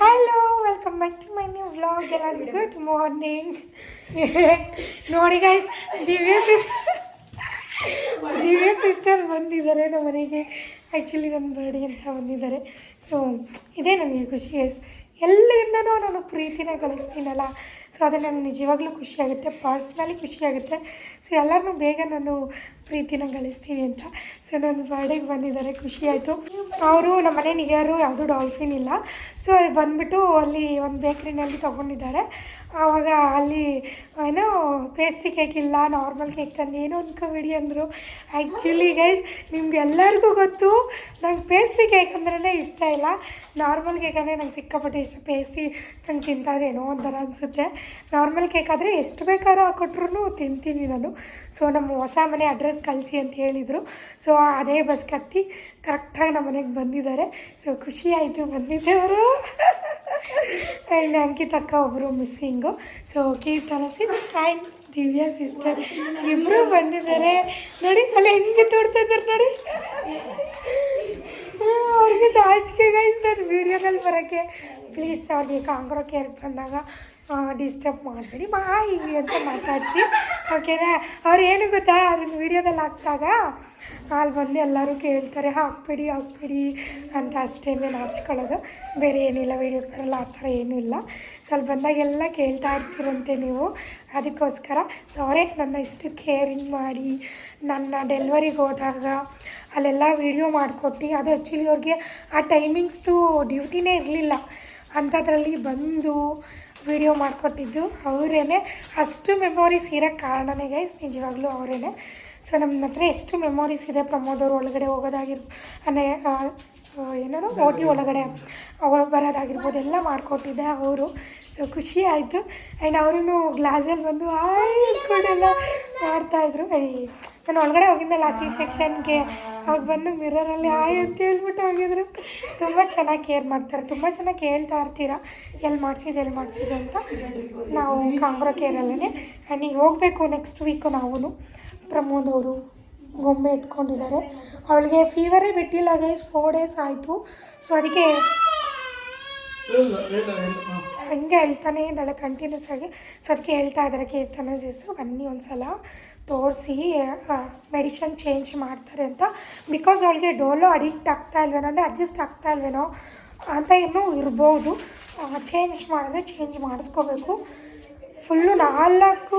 Hello welcome back to my new vlog ಎಲ್ಲರಿಗೂ good morning ನೋಡಿ guys Divya sister Divya sister ಬಂದಿದ್ದಾರೆ ನಮ್ಮ ಮನೆಗೆ. ಆ್ಯಕ್ಚುಲಿ ನನ್ನ ಬರ್ಡೇ ಅಂತ ಬಂದಿದ್ದಾರೆ. ಸೊ ಇದೇ ನನಗೆ ಖುಷಿ ಗೈಸ್ ಎಲ್ಲಿಂದನೂ ನಾನು ಪ್ರೀತಿನ ಗಳಿಸ್ತೀನಲ್ಲ ಸೊ ಅದು ನನಗೆ ನಿಜವಾಗ್ಲೂ ಖುಷಿಯಾಗುತ್ತೆ ಪರ್ಸ್ನಲಿ ಖುಷಿಯಾಗುತ್ತೆ ಸೊ ಎಲ್ಲರನ್ನೂ ಬೇಗ ನಾನು ಪ್ರೀತಿನ ಗಳಿಸ್ತೀನಿ ಅಂತ. ಸೊ ನನ್ನ ಬರ್ಡೇಗೆ ಬಂದಿದ್ದಾರೆ, ಖುಷಿ ಆಯಿತು. ಅವರು ನಮ್ಮ ಮನೆ ನಿಯರು ಯಾವುದೂ ಡಾಲ್ಫಿನ್ ಇಲ್ಲ. ಸೊ ಬಂದುಬಿಟ್ಟು ಅಲ್ಲಿ ಒಂದು ಬೇಕ್ರಿನಲ್ಲಿ ತೊಗೊಂಡಿದ್ದಾರೆ. ಆವಾಗ ಅಲ್ಲಿ, ಏನೋ ಪೇಸ್ಟ್ರಿ ಕೇಕ್ ಇಲ್ಲ ನಾರ್ಮಲ್ ಕೇಕ್ ತಂದು ಏನೋ ಅಂದ್ಕೊಬೇಡಿ ಅಂದರು. ಆ್ಯಕ್ಚುಲಿ ಗೈಸ್ ನಿಮ್ಗೆ ಎಲ್ಲರಿಗೂ ಗೊತ್ತು, ನಂಗೆ ಪೇಸ್ಟ್ರಿ ಕೇಕ್ ಅಂದ್ರೇ ಇಷ್ಟ ಇಲ್ಲ. ನಾರ್ಮಲ್ ಕೇಕ್ ಅಂದರೆ ನಂಗೆ ಸಿಕ್ಕಾಪಟ್ಟೆ ಇಷ್ಟ. ಪೇಸ್ಟ್ರಿ ನಂಗೆ ತಿಂತಾದ್ರೆ ಏನೋ ಒಂಥರ ಅನಿಸುತ್ತೆ. ನಾರ್ಮಲ್ ಕೇಕ್ ಆದರೆ ಎಷ್ಟು ಬೇಕಾದ್ರೂ ಹಾಕೊಟ್ರು ತಿಂತೀನಿ ನಾನು. ಸೊ ನಮ್ಮ ಹೊಸ ಮನೆ ಅಡ್ರೆಸ್ ಕಳಿಸಿ ಅಂತ ಹೇಳಿದರು. ಸೊ ಅದೇ ಬಸ್ ಕತ್ತಿ. ಕರೆಕ್ಟಾಗಿ ನಮ್ಮ ಮನೆಗೆ ಬಂದಿದ್ದಾರೆ. ಸೊ ಖುಷಿ ಆಯಿತು ಬಂದಿದ್ದವರು. ಆ್ಯಂಡ್ ಅಂಕಿತಕ್ಕ ಒಬ್ಬರು missing so Keerthana sis and Divya sister ಇಬ್ಬರು ಬಂದಿದ್ದಾರೆ. ನೋಡಿ ಅಲ್ಲಿ ಹೆಂಗೆ ತೋಡ್ತಾ ಇದ್ದಾರೆ ನೋಡಿ. ಅವ್ರಿಗೆ ನಾಚಿಕೆ ಗೈಸ್ ನಾನು ವೀಡಿಯೋದಲ್ಲಿ ಬರೋಕ್ಕೆ. ಪ್ಲೀಸ್ ಅವ್ರಿಗೆ ಕಾಂಗ್ರೋ ಕೇರ್ ಬಂದಾಗ ಡಿಸ್ಟರ್ಬ್ ಮಾಡಬೇಡಿ. ಮಾ ಹೀಗೆ ಅಂತ ಮಾತಾಡಿಸಿ. ಓಕೆನಾ ಅವ್ರು ಏನು ಗೊತ್ತಾ? ಅದನ್ನ ವೀಡಿಯೋದಲ್ಲಿ ಹಾಕ್ದಾಗ ಅಲ್ಲಿ ಬಂದು ಎಲ್ಲರೂ ಕೇಳ್ತಾರೆ, ಹಾಕ್ಬೇಡಿ ಹಾಕ್ಬೇಡಿ ಅಂತ ಅಷ್ಟೇ ಹಚ್ಕೊಳ್ಳೋದು. ಬೇರೆ ಏನಿಲ್ಲ ವೀಡಿಯೋ ಬರಲ್ಲ ಆ ಥರ ಏನೂ ಇಲ್ಲ. ಸ್ವಲ್ಪ ಬಂದಾಗೆಲ್ಲ ಕೇಳ್ತಾ ಇರ್ತೀರಂತೆ ನೀವು. ಅದಕ್ಕೋಸ್ಕರ ಸಾರಿ ನನ್ನ ಇಷ್ಟು ಕೇರಿಂಗ್ ಮಾಡಿ, ನನ್ನ ಡೆಲ್ವರಿಗೆ ಹೋದಾಗ ಅಲ್ಲೆಲ್ಲ ವೀಡಿಯೋ ಮಾಡಿಕೊಟ್ಟು, ಅದು ಆ್ಯಕ್ಚುಲಿ ಅವ್ರಿಗೆ ಆ ಟೈಮಿಂಗ್ಸ್ದು ಡ್ಯೂಟಿನೇ ಇರಲಿಲ್ಲ. ಅಂಥದ್ರಲ್ಲಿ ಬಂದು ವಿಡಿಯೋ ಮಾಡಿಕೊಟ್ಟಿದ್ದು ಅವರೇನೆ. ಅಷ್ಟು ಮೆಮೊರೀಸ್ ಇರೋಕ್ಕೆ ಕಾರಣನೇ ಗೈಸ್ ನಿಜವಾಗ್ಲೂ ಅವರೇನೆ. ಸೊ ನಮ್ಮ ಹತ್ರ ಎಷ್ಟು ಮೆಮೊರೀಸ್ ಇದೆ ಪ್ರಮೋದ್ ಅವರು ಒಳಗಡೆ ಹೋಗೋದಾಗಿರ್ ಅಂದರೆ ಏನಾದ್ರು ಓಟಿ ಒಳಗಡೆ ಒಳ- ಬರೋದಾಗಿರ್ಬೋದು. ಎಲ್ಲ ಮಾಡಿಕೊಟ್ಟಿದ್ದೆ ಅವರು. ಸೊ ಖುಷಿ ಆಯಿತು. ಆ್ಯಂಡ್ ಅವರು ಗ್ಲಾಸಲ್ಲಿ ಬಂದು ಆಯ್ಕೊಂಡೆಲ್ಲ ಮಾಡ್ತಾಯಿದ್ರು ಐ ನಾನು ಒಳಗಡೆ ಹೋಗಿದ್ದಲ್ಲ ಸಿ ಸೆಕ್ಷನ್ಗೆ ಅವಾಗ ಬಂದು ಮಿರರಲ್ಲಿ ಆಯ್ ಅಂತ ಹೇಳ್ಬಿಟ್ಟು ಹೋಗಿದ್ರು. ತುಂಬ ಚೆನ್ನಾಗಿ ಕೇರ್ ಮಾಡ್ತಾರೆ. ತುಂಬ ಚೆನ್ನಾಗಿ ಕೇಳ್ತಾ ಇರ್ತೀರ? ಎಲ್ಲಿ ಮಾಡಿಸಿದ್ದು ಎಲ್ಲಿ ಮಾಡಿಸಿದ್ದು ಅಂತ. ನಾವು ಕಾಂಗ್ರೋ ಕೇರಲ್ಲೇ ಆ್ಯಂಡ್ ಈಗ ಹೋಗಬೇಕು ನೆಕ್ಸ್ಟ್ ವೀಕು ನಾವು ಪ್ರಮೋದ್ ಅವರು ಗೊಂಬೆ ಎತ್ಕೊಂಡಿದ್ದಾರೆ. ಅವಳಿಗೆ ಫೀವರೇ ಬಿಟ್ಟಿಲ್ಲ ಗೈಸ್ ಫೋರ್ ಡೇಸ್ ಆಯಿತು. ಸೊ ಅದಕ್ಕೆ ಹಂಗೆ ಹೇಳ್ತಾನೆ ಇದ್ದಾಳೆ ಕಂಟಿನ್ಯೂಸ್ ಆಗಿ. ಸೊ ಅದಕ್ಕೆ ಹೇಳ್ತಾ ಇದ್ದಾರೆ ಕೀರ್ತನ ಸಿಸ್ಸು ಬನ್ನಿ ಒಂದು ಸಲ ತೋರಿಸಿ ಮೆಡಿಷನ್ ಚೇಂಜ್ ಮಾಡ್ತಾರೆ ಅಂತ. ಬಿಕಾಸ್ ಅವಳಿಗೆ ಡೋಲೋ ಅಡಿಕ್ಟ್ ಆಗ್ತಾ ಇಲ್ವೇನೋ, ಅಂದರೆ ಅಡ್ಜಸ್ಟ್ ಆಗ್ತಾ ಇಲ್ವೇನೋ ಅಂತ ಇನ್ನೂ ಇರ್ಬೋದು. ಚೇಂಜ್ ಮಾಡಿದ್ರೆ ಚೇಂಜ್ ಮಾಡಿಸ್ಕೋಬೇಕು. ಫುಲ್ಲು ನಾಲ್ಕು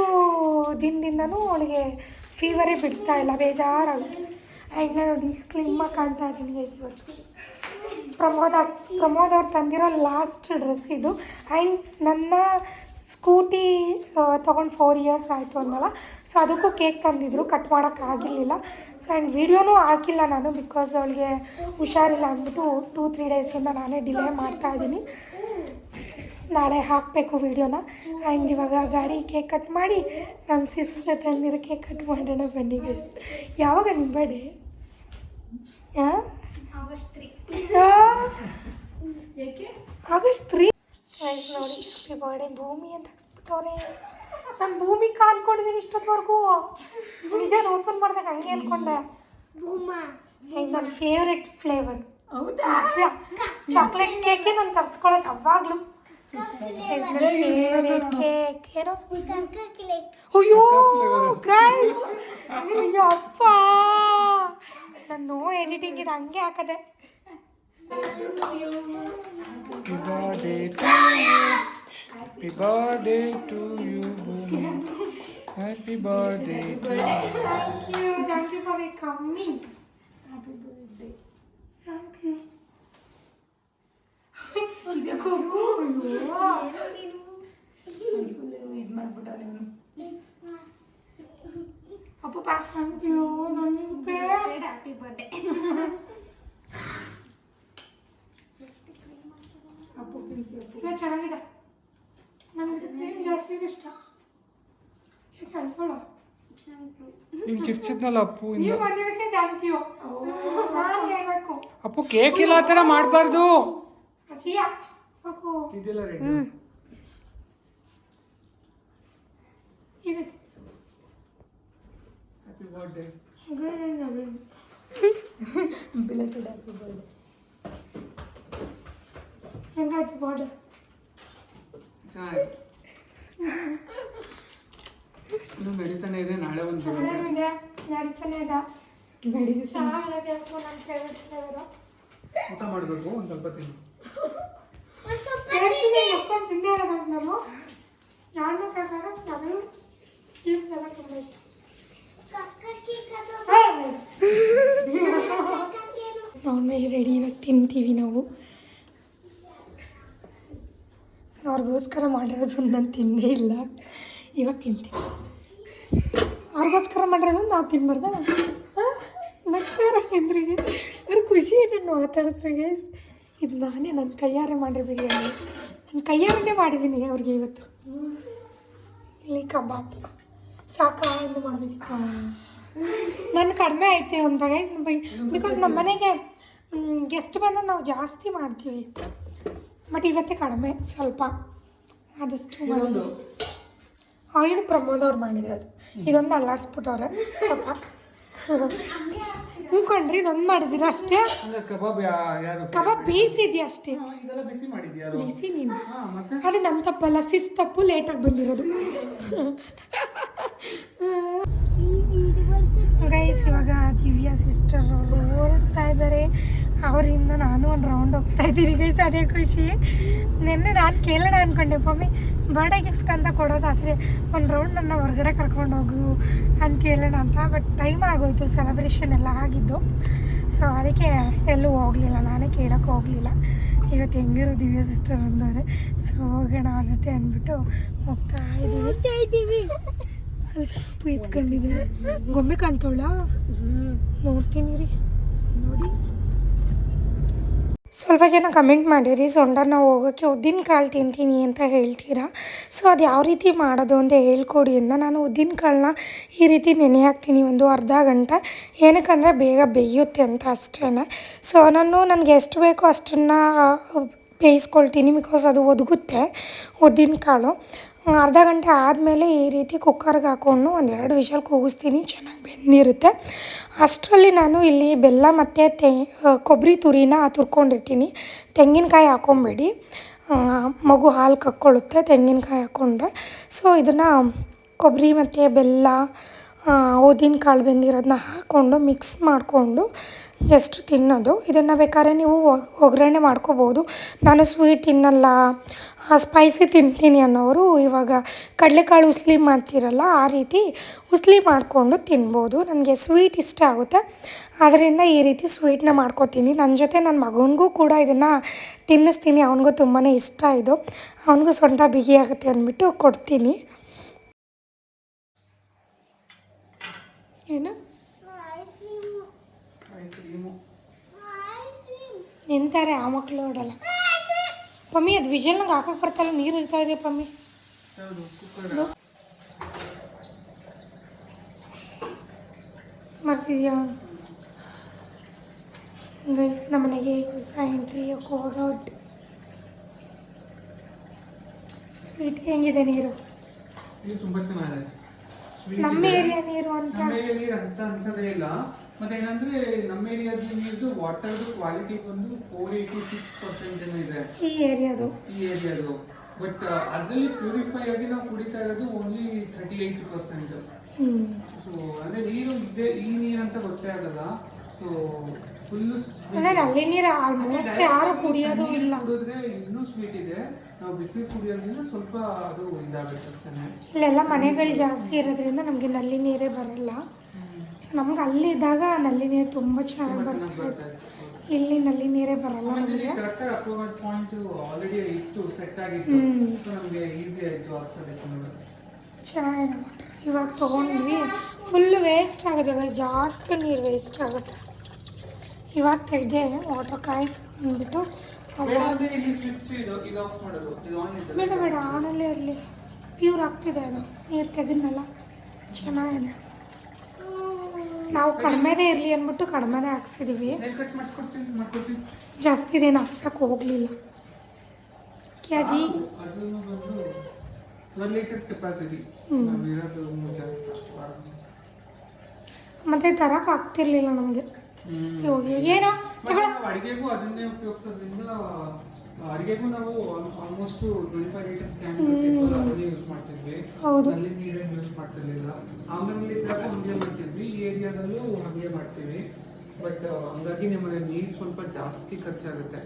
ದಿನದಿಂದನೂ ಅವಳಿಗೆ ಫೀವರೇ ಬಿಡ್ತಾ ಇಲ್ಲ, ಬೇಜಾರಾಗುತ್ತೆ. ಆ್ಯಂಡ್ ನೋಡಿ ಸ್ಲಿಮ್ಮಾಗಿ ಕಾಣ್ತಾ ಇದ್ದೀನಿ ಗೈಸ್ ಇವತ್ತು. ಪ್ರಮೋದ್ ಪ್ರಮೋದ್ ಅವ್ರು ತಂದಿರೋ ಲಾಸ್ಟ್ ಡ್ರೆಸ್ ಇದು. ಆ್ಯಂಡ್ ನನ್ನ ಸ್ಕೂಟಿ ತೊಗೊಂಡು ಫೋರ್ ಇಯರ್ಸ್ ಆಯಿತು ಅಂದಲ್ಲ. ಸೊ ಅದಕ್ಕೂ ಕೇಕ್ ತಂದಿದ್ರು ಕಟ್ ಮಾಡೋಕ್ಕಾಗಿರಲಿಲ್ಲ ಸೊ ಆ್ಯಂಡ್ ವೀಡಿಯೋನೂ ಹಾಕಿಲ್ಲ ನಾನು ಬಿಕಾಸ್ ಅವಳಿಗೆ ಹುಷಾರಿಲ್ಲ ಅಂದ್ಬಿಟ್ಟು ಟೂ ತ್ರೀ ಡೇಸಿಂದ ನಾನೇ ಡಿಲೇ ಮಾಡ್ತಾ ಇದ್ದೀನಿ. ನಾಳೆ ಹಾಕಬೇಕು ವೀಡಿಯೋನ. ಆ್ಯಂಡ್ ಇವಾಗ ಗಾಡಿ ಕೇಕ್ ಕಟ್ ಮಾಡಿ ನಮ್ಮ ಸಿಸ್ಟರ್ ತಂದಿರೋ ಕೇಕ್ ಕಟ್ ಮಾಡೋಣ ಬನ್ನಿ ಗೈಸ್ ಯಾವಾಗ ನಿಮ್ಮ ಬರ್ಡೇ ಆಗಸ್ಟ್ ತ್ರೀ ಗೈಸ್ ನೋಡಿ ಹ್ಯಾಪಿ ಬರ್ಡೇ ಭೂಮಿ ಅಂತ ಹಾಕ್ಸ್ಬಿಟ್ಟವ್ರೆ. ನಾನು ಭೂಮಿ ಕಾಲ್ಕೊಂಡಿದ್ದೀನಿ ಇಷ್ಟೊತ್ತವರೆಗೂ ನಿಜ ಓಪನ್ ಮಾಡಿದಾಗ ಹಂಗೆ ಅನ್ಕೊಂಡೆ. ನನ್ನ ಫೇವ್ರೆಟ್ ಫ್ಲೇವರ್ ಹೌದಾ? ಚಾಕ್ಲೇಟ್ ಕೇಕೆ ನಾನು ತರಿಸ್ಕೊಳ್ಳೋದು ಯಾವಾಗಲೂ ಫೇವ್ರೆಟ್ ಕೇಕ್ ಏನೋ ಅಯ್ಯೋ ಗೈಸ್ ಅಯ್ಯೋ ಅಪ್ಪ ನಾನು ಎಡಿಟಿಂಗ್ ಇದು ಹಂಗೆ ಹಾಕದೆ Happy birthday to you. Happy birthday to you. Thank you thank you for coming thank you ಇದಕ್ಕೂ ಇದು ಮಾಡ್ಬಿಟ್ಟ ನೀವು ಅಪ್ಪ ಥ್ಯಾಂಕ್ ಯು ನನಗೆ ಹ್ಯಾಪಿ ಬರ್ಡೇ ಅಪ್ಪು ತಿನ್ಸಿ ಅಪ್ಪು. ಈಗ ಚೆನ್ನಾಗಿದೆ. ನನಗೆ ಕ್ರೀಮ್ ಜಾಸ್ತಿ ಇಷ್ಟ. ಯಾಕೆ ಅನ್ಕೊಳ್ಳೋ ನೀನು ಕಿರ್ಚಿದ್ನಲ್ಲ ಅಪ್ಪು ಇಂದ ನೀವು ಬಂದಿದ್ದಕ್ಕೆ ಥ್ಯಾಂಕ್ ಯು ನಾನು ಹೇಳ್ಬೇಕು. ಅಪ್ಪು ಕೇಕ್ ಇಲ್ಲ ಆ ಥರ ಮಾಡಬಾರ್ದು. ಹಸಿಯ ಸಾಕು ಇದೆಲ್ಲ ರೆಡಿ ಇದೆ ತಿನ್ಸು. Happy birthday belated happy birthday ಹೆಂಗಾಯ್ತು ಬಾರ್ಡ್ ಚೆನ್ನಾಗಿತ್ತು ಇನ್ನು ನಡೀತಾನೆ ಇದೆ ನಾಳೆ ಒಂದು ಚೆನ್ನಾಗಿದೆ ನಡೀತಾನೆ ಇದೆ ನಡೀತು ಚೆನ್ನಾಗಿದೆ ನನ್ನ ಫೇವ್ರೆಟ್ ಫ್ಲೇವರು ಊಟ ಮಾಡಬೇಕು ಒಂದು ಸ್ವಲ್ಪ ತಿನ್ನು ಎಷ್ಟೊಂದು ನಾವು ನಾನು ಪ್ರಕಾರ ನಗಳು ಚೀಸ್ ಎಲ್ಲ ತುಂಬ ಇಷ್ಟ ನಾನ್ ವೆಜ್ ರೆಡಿ ಇವಾಗ ತಿಂತೀವಿ ನಾವು. ಅವ್ರಿಗೋಸ್ಕರ ಮಾಡಿರೋದು ನಾನು ತಿಂದೇ ಇಲ್ಲ. ಇವಾಗ ತಿಂತೀವಿ ಅವ್ರಿಗೋಸ್ಕರ ಮಾಡಿರೋದು ನಾವು ತಿನ್ಬಾರ್ದ? ನಗ್ತಾರ ಎದುರಿಗೆ. ಅವ್ರ ಖುಷಿ ನಾನು ಮಾತಾಡಿದ್ರಾಗೆ ಇದು ನಾನೇ ನನ್ನ ಕೈಯಾರೆ ಮಾಡಿರೋ ಬಿರಿಯಾನಿ. ನನ್ನ ಕೈಯಾರನ್ನೇ ಮಾಡಿದ್ದೀನಿ ಅವ್ರಿಗೆ ಇವತ್ತು. ಇಲ್ಲಿ ಕಬಾಬ್. ಸಾಕಾ ಇನ್ನು ಮಾಡಬೇಕಿತ್ತು. ನನ್ನ ಕಡಿಮೆ ಐತೆ ಅಂತ ಗೈಸ್ ಬಿಕಾಸ್ ನಮ್ಮ ಮನೆಗೆ ಗೆಸ್ಟ್ ಬಂದಾಗ ನಾವು ಜಾಸ್ತಿ ಮಾಡ್ತೀವಿ. ಬಟ್ ಇವತ್ತೇ ಕಡಿಮೆ ಸ್ವಲ್ಪ. ಆದಷ್ಟು ಇದು ಪ್ರಮೋದ್ ಅವ್ರು ಮಾಡಿದ್ರು ಅದು ಇದೊಂದು ಅಲ್ಲಾಡಿಸ್ಬಿಟ್ಟವ್ರೆ. ಪಾಪ ಹ್ಞೂ ಕಣ್ರಿ ಇದೊಂದು ಮಾಡಿದ್ದೀರ ಅಷ್ಟೇ? ಕಬಾಬ್ ಕಬಾಬ್ ಬೇಯಿಸಿದ್ಯಾ ಅಷ್ಟೇ? ಬಿಸಿ ನೀನು? ಅದು ನನ್ನ ತಪ್ಪಲ್ಲ ಸಿಸ್ ತಪ್ಪು ಲೇಟಾಗಿ ಬಂದಿರೋದು. ಗೈಸ್ ಇವಾಗ ದಿವ್ಯಾ ಸಿಸ್ಟರ್ ಅವರು ಓಡ್ತಾ ಇದ್ದಾರೆ ಅವರಿಂದ ನಾನು ಒಂದು ರೌಂಡ್ ಹೋಗ್ತಾ ಇದ್ದೀನಿ ಗೈಸ್ ಅದೇ ಖುಷಿ. ನಿನ್ನೆ ನಾನು ಕೇಳೋಣ ಅಂದ್ಕೊಂಡೆ ಮಮ್ಮಿ. ಬರ್ಡೇ ಗಿಫ್ಟ್ ಅಂತ ಕೊಡೋದಾದರೆ ಒಂದು ರೌಂಡ್ ನನ್ನ ಹೊರಗಡೆ ಕರ್ಕೊಂಡು ಹೋಗು ಅಂತ ಕೇಳೋಣ ಅಂತ ಬಟ್ ಟೈಮ್ ಆಗೋಯ್ತು ಸೆಲೆಬ್ರೇಷನ್ ಎಲ್ಲ ಆಗಿದ್ದು. ಸೊ ಅದಕ್ಕೆ ಎಲ್ಲೂ ಹೋಗಲಿಲ್ಲ ನಾನೇ ಕೇಳೋಕ್ಕೆ ಹೋಗಲಿಲ್ಲ. ಇವತ್ತು ಹೆಂಗಿರೋ ದಿವ್ಯ ಸಿಸ್ಟರ್ ಅಂದರೆ ಸೊ ಹೋಗೋಣ ಅವ್ರ ಜೊತೆ ಅಂದ್ಬಿಟ್ಟು ಹೋಗ್ತಾ ಇದ್ದೀವಿ. ಅಲ್ಲಿ ಪಾಪು ಎತ್ಕೊಂಡಿದ್ದಾರೆ ಗೊಂಬೆ ಕಾಣ್ತಾವಳ? ನೋಡ್ತೀನಿ ರೀ. ನೋಡಿ. ಸ್ವಲ್ಪ ಜನ ಕಮೆಂಟ್ ಮಾಡಿರಿ, ಸೊಂಡನ ಹೋಗೋಕ್ಕೆ ಉದ್ದಿನ ಕಾಳು ತಿಂತೀನಿ ಅಂತ ಹೇಳ್ತೀರಾ? ಸೊ ಅದು ಯಾವ ರೀತಿ ಮಾಡೋದು ಅಂತ ಹೇಳ್ಕೊಡಿ ಅಂತ ನಾನು ಉದ್ದಿನ ಕಾಳನ್ನ ಈ ರೀತಿ ನೆನೆ ಹಾಕ್ತೀನಿ ಒಂದು ಅರ್ಧ ಗಂಟೆ. ಏನಕ್ಕಂದರೆ ಬೇಗ ಬೇಯುತ್ತೆ ಅಂತ ಅಷ್ಟೇ ಸೊ ನಾನು ನನಗೆ ಎಷ್ಟು ಬೇಕೋ ಅಷ್ಟನ್ನು ಬೇಯಿಸ್ಕೊಳ್ತೀನಿ ಬಿಕಾಸ್ ಅದು ಒದಗುತ್ತೆ ಉದ್ದಿನ ಕಾಳು. ಅರ್ಧ ಗಂಟೆ ಆದಮೇಲೆ ಈ ರೀತಿ ಕುಕ್ಕರ್ಗೆ ಹಾಕ್ಕೊಂಡು ಒಂದೆರಡು ವಿಷಲ್ ಕೂಗಿಸ್ತೀನಿ, ಚೆನ್ನಾಗಿ ಬೆಂದಿರುತ್ತೆ ಅಷ್ಟರಲ್ಲಿ ನಾನು ಇಲ್ಲಿ ಬೆಲ್ಲ ಮತ್ತು ತೆ ಕೊಬ್ಬರಿ ತುರಿನ ತುರ್ಕೊಂಡಿರ್ತೀನಿ. ತೆಂಗಿನಕಾಯಿ ಹಾಕ್ಕೊಂಬೇಡಿ ಮಗು ಹಾಲು ಕಕ್ಕೊಳ್ಳುತ್ತೆ ತೆಂಗಿನಕಾಯಿ ಹಾಕ್ಕೊಂಡ್ರೆ ಸೊ ಇದನ್ನು ಕೊಬ್ಬರಿ ಮತ್ತು ಬೆಲ್ಲ ಉದ್ದಿನ ಕಾಳು ಬೆಂದಿರೋದನ್ನ ಹಾಕ್ಕೊಂಡು ಮಿಕ್ಸ್ ಮಾಡಿಕೊಂಡು ಜಸ್ಟ್ ತಿನ್ನೋದು. ಇದನ್ನು ಬೇಕಾದ್ರೆ ನೀವು ಒಗ್- ಒಗ್ಗರಣೆ ಮಾಡ್ಕೋಬೋದು. ನಾನು ಸ್ವೀಟ್ ತಿನ್ನಲ್ಲ ಸ್ಪೈಸಿ ತಿಂತೀನಿ ಅನ್ನೋರು ಇವಾಗ ಕಡಲೆಕಾಳು ಉಸ್ಲಿ ಮಾಡ್ತೀರಲ್ಲ, ಆ ರೀತಿ ಉಸ್ಲಿ ಮಾಡಿಕೊಂಡು ತಿನ್ಬೋದು. ನನಗೆ ಸ್ವೀಟ್ ಇಷ್ಟ ಆಗುತ್ತೆ. ಅದರಿಂದ ಈ ರೀತಿ ಸ್ವೀಟ್ನ ಮಾಡ್ಕೋತೀನಿ. ನನ್ನ ಜೊತೆ ನನ್ನ ಮಗನಿಗೂ ಕೂಡ ಇದನ್ನು ತಿನ್ನಿಸ್ತೀನಿ. ಅವನಿಗೂ ತುಂಬಾ ಇಷ್ಟ ಇದು. ಅವನಿಗೂ ಸೊಂಟ ಬಿಗಿ ಆಗುತ್ತೆ ಅಂದ್ಬಿಟ್ಟು ಕೊಡ್ತೀನಿ. ಏನು? ನಿಂತಾರೆ, ಆ ಮಕ್ಕಳು ನೋಡಲ್ಲ. ಪಮ್ಮಿ, ಅದು ವಿಜಲ್ನಾಗ ಹಾಕಕ್ಕೆ ಬರ್ತಲ್ಲ, ನೀರು ಇರ್ತಾ ಇದೆ ಪಮ್ಮಿ. ಮರ್ತಿದ್ಯಾ? ಗೈಸ್ ನಮ್ಮನೆಗೆ ಹೊಸ ಎಂಟ್ರಿ ಹೋಗೋದು ಸ್ವೀಟ್ ಹೆಂಗಿದೆ ನೀರು ತುಂಬ ಚೆನ್ನಾಗಿದೆ. ನಮ್ಮ ಏರಿಯಾ ನೀರು ಅಂತ. ನಮ್ಮ ಏರಿಯಾ ನೀರು ಅಂತ ಅನ್ಸೋದೇ ಇಲ್ಲ. ಮತ್ತೆ ಏನಂದ್ರೆ ನಮ್ಮ ಏರಿಯಾದ ನೀರ್ದು ವಾಟರ್ ಕ್ವಾಲಿಟಿ ಬಂದು ಫೋರ್ ಏಯ್ಟಿ ಸಿಕ್ಸ್ ಪರ್ಸೆಂಟ್ ಏನೋ ಇದೆ. ಈ ಏರಿಯಾದು ಈ ಏರಿಯಾದು ಬಟ್ ಅದರಲ್ಲಿ ಪ್ಯೂರಿಫೈ ಆಗಿ ನಾವು ಕುಡಿತಾ ಇರೋದು only thirty eight percent so ಅಂದ್ರೆ ನೀರು ಇದೆ ಈ ನೀರು ಅಂತ ಗೊತ್ತೇ ಆಗಲ್ಲ. ಸೊ ಫುಲ್ ಅಂದರೆ ನಲ್ಲಿ ನೀರು ಆಲ್ಮೋಸ್ಟ್ ಯಾರು ಕುಡಿಯೋದು ಇಲ್ಲ. ಕುಡಿದ್ರೆ ಇನ್ನೂ ಸ್ವೀಟ್ ಇದೆ. ನಾವು ಬಿಸಿನೀರು ಕುಡಿಯೋದ್ರಿಂದ ಸ್ವಲ್ಪ ಅದು ಇದಾಗುತ್ತೆ ಅಷ್ಟೇ ಇಲ್ಲೆಲ್ಲ ಮನೆಗಳು ಜಾಸ್ತಿ ಇರೋದ್ರಿಂದ ನಮಗೆ ನಲ್ಲಿ ನೀರೇ ಬರಲ್ಲ. ನಮ್ಗೆ ಅಲ್ಲಿದ್ದಾಗ ನಲ್ಲಿ ನೀರು ತುಂಬ ಚೆನ್ನಾಗಿ ತುಂಬಾ ಚೆನ್ನಾಗಿ ಇತ್ತು ಬರ್ತಾ ಇತ್ತು ಇಲ್ಲಿ ನಲ್ಲಿ ನೀರೇ ಬರಲ್ಲ ನಮಗೆ. ಕರೆಕ್ಟಾಗಿ ಅಪ್ರೂವಲ್ ಪಾಯಿಂಟ್ ಆಲ್ರೆಡಿ ಇತ್ತು ಸೆಟ್ ಆಗಿತ್ತು. ಸೊ ನಮಗೆ ಈಸಿ ಆಯಿತು ಹಾಕ್ಸೋದಕ್ಕೆ ನೋಡೋದು ಚೆನ್ನಾಗಿದೆ ಇವಾಗ ತೊಗೊಂಡ್ವಿ. ಫುಲ್ ವೇಸ್ಟ್ ಆಗುತ್ತೆ. guys. ಜಾಸ್ತಿ ನೀರು ವೇಸ್ಟ್ ಆಗುತ್ತೆ. ಇವಾಗ ತೆಗೆದೆ ವಾಟರ್ ಕಾಯಿಸ್ಬಿಟ್ಟು ಬೇಡ ಬೇಡ ಆನಲ್ಲೇ ಇರಲಿ. ಪ್ಯೂರ್ ಆಗ್ತಿದೆ ಅದು. ನೀರು ತೆಗೆದ್ನಲ್ಲ? ಚೆನ್ನಾಗಿದೆ. ನಾವು ಕಡಿಮೆನೇ ಇರಲಿ ಅಂದ್ಬಿಟ್ಟು ಕಡಿಮೆನೇ ಮಾಡ್ಕೊಡ್ತೀನಿ. ಜಾಸ್ತಿ ಇದೇನು ಹಾಕ್ಸಕ್ಕೆ ಹೋಗಲಿಲ್ಲ. ಕ್ಯಾಜಿ? ಜಿ ಮತ್ತೆ ತರಕ್ಕೆ ಆಗ್ತಿರ್ಲಿಲ್ಲ ನಮಗೆ. ಏನೋ ಅಡಿಗೆಗೂ ಅದನ್ನೇ ಉಪಯೋಗಿಸೋದ್ರಿಂದ ಅಡುಗೆಗೂ ನಾವು almost twenty five litre can ಅದನ್ನೇ ಯೂಸ್ ಮಾಡ್ತಿದ್ವಿ. ಅಲ್ಲಿ ನೀರೇನು ನೀರನ್ನು ಯೂಸ್ ಮಾಡ್ತಿರ್ಲಿಲ್ಲ. ಆಮೇಲೆ ಇದ್ದಾಗ ಹಂಗೆ ಮಾಡ್ತಿದ್ವಿ. ಈ ಏರಿಯಾದಲ್ಲೂ ಹಂಗೆ ಮಾಡ್ತೀವಿ. ಬಟ್ ಹಂಗಾಗಿ ನಮಗೆ ನೀರು ಸ್ವಲ್ಪ ಜಾಸ್ತಿ ಖರ್ಚಾಗುತ್ತೆ.